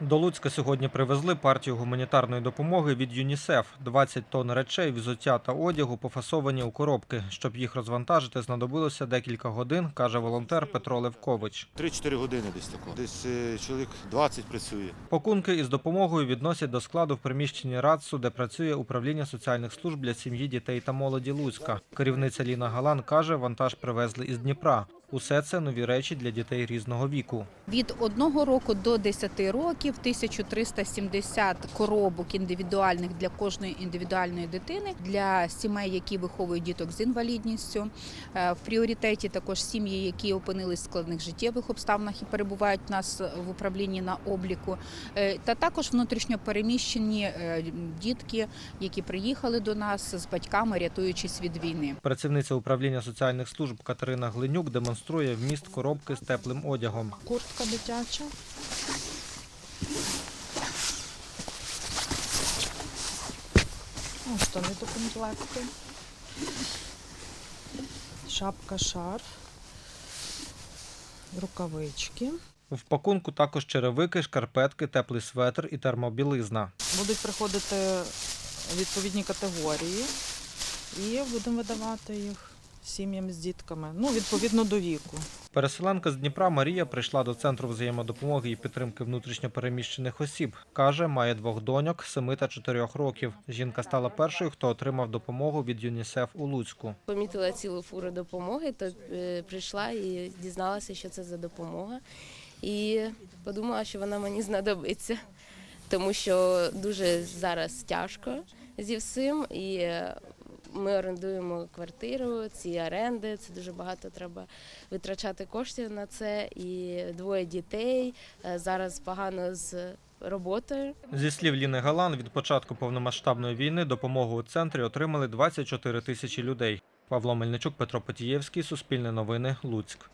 До Луцька сьогодні привезли партію гуманітарної допомоги від ЮНІСЕФ. 20 тонн речей, взуття та одягу пофасовані у коробки. Щоб їх розвантажити, знадобилося декілька годин, каже волонтер Петро Левкович. 3-4 години десь тако. Десь е, чоловік 20 працює. Пакунки із допомогою відносять до складу в приміщенні РАЦСу, де працює управління соціальних служб для сім'ї, дітей та молоді Луцька. Керівниця Ліна Галан каже, вантаж привезли із Дніпра. Усе це нові речі для дітей різного віку. Від одного року до 10 років 1370 коробок індивідуальних для кожної індивідуальної дитини для сімей, які виховують діток з інвалідністю. Е, В пріоритеті також сім'ї, які опинились в складних життєвих обставинах і перебувають у нас в управлінні на обліку, Е, та також внутрішньо переміщені е, дітки, які приїхали до нас з батьками, рятуючись від війни. Працівниця управління соціальних служб Катерина Глинюк демонструє вміст коробки з теплим одягом. куртка дитяча. О, штани до комплекту. Шапка, шарф, рукавички. В пакунку також черевики, шкарпетки, теплий светр і термобілизна. Будуть приходити відповідні категорії і будемо видавати їх сім'ям з дітками. Ну, відповідно до віку. Переселенка з Дніпра Марія прийшла до центру взаємодопомоги і підтримки внутрішньопереміщених осіб. Каже, має двох доньок 7 та 4 років. Жінка стала першою, хто отримав допомогу від ЮНІСЕФ у Луцьку. помітила цілу фуру допомоги, то е, прийшла і дізналася, що це за допомога. І подумала, що вона мені знадобиться, тому що дуже зараз тяжко зі всім. І е, ми орендуємо квартиру, ці оренди, це дуже багато треба витрачати коштів на це. І двоє дітей е, зараз погано з роботою. Зі слів Ліни Галан, від початку повномасштабної війни допомогу у центрі отримали 24 тисячі людей. Павло Мельничук, Петро Потієвський, Суспільне новини, Луцьк.